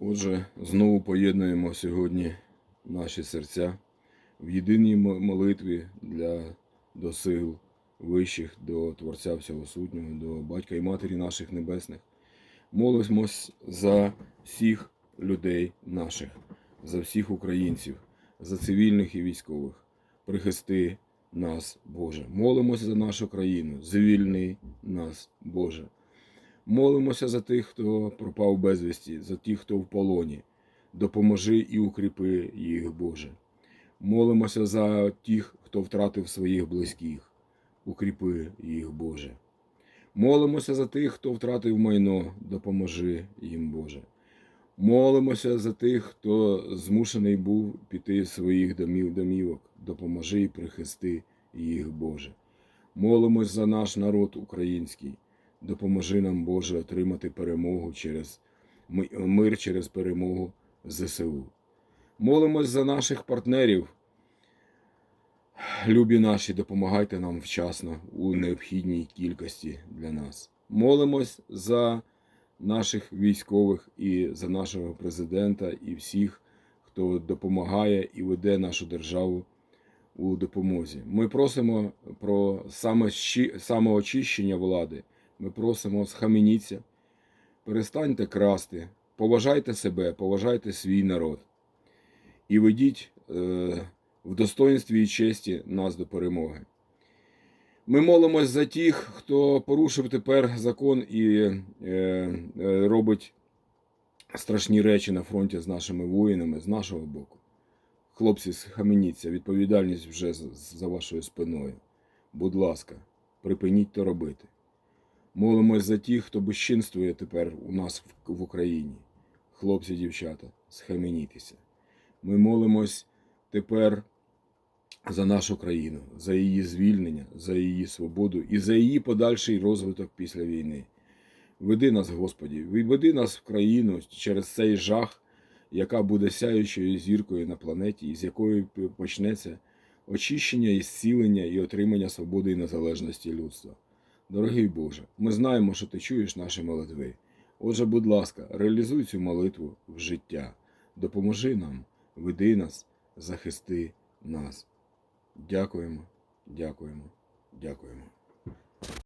Отже, знову поєднуємо сьогодні наші серця в єдиній молитві для до сил вищих, до Творця Всього Сутнього, до Батька і Матері наших Небесних. Молимось за всіх людей наших, за всіх українців, за цивільних і військових. Прихисти нас, Боже. Молимося за нашу країну, звільни нас, Боже. Молимося за тих, хто пропав безвісті, за тих, хто в полоні. Допоможи і укріпи їх, Боже. Молимося за тих, хто втратив своїх близьких. Укріпи їх, Боже. Молимося за тих, хто втратив майно, допоможи їм, Боже. Молимося за тих, хто змушений був піти з своїх домів, домівок, допоможи і прихисти їх, Боже. Молимось за наш народ український. Допоможи нам, Боже, отримати перемогу через мир через перемогу ЗСУ. Молимось за наших партнерів. Любі наші, допомагайте нам вчасно у необхідній кількості для нас. Молимось за наших військових і за нашого президента і всіх, хто допомагає і веде нашу державу у допомозі. Ми просимо про самоочищення влади. Ми просимо схаменіться, перестаньте красти, поважайте себе, поважайте свій народ і ведіть е, в достоинстві і честі нас до перемоги. Ми молимось за тих, хто порушив тепер закон і е, е, робить страшні речі на фронті з нашими воїнами, з нашого боку. Хлопці, схаменіться, відповідальність вже за вашою спиною. Будь ласка, припиніть то робити. Молимось за тих, хто безчинствує тепер у нас в- Україні. Хлопці, дівчата, схаменітеся. Ми молимось тепер за нашу країну, за її звільнення, за її свободу і за її подальший розвиток після війни. Веди нас, Господі, веди нас в країну через цей жах, яка буде сяючою зіркою на планеті, з якої почнеться очищення і зцілення і отримання свободи і незалежності людства. Дорогий Боже, ми знаємо, що ти чуєш наші молитви. Отже, будь ласка, реалізуй цю молитву в життя. Допоможи нам, веди нас, захисти нас. Дякуємо, дякуємо, дякуємо.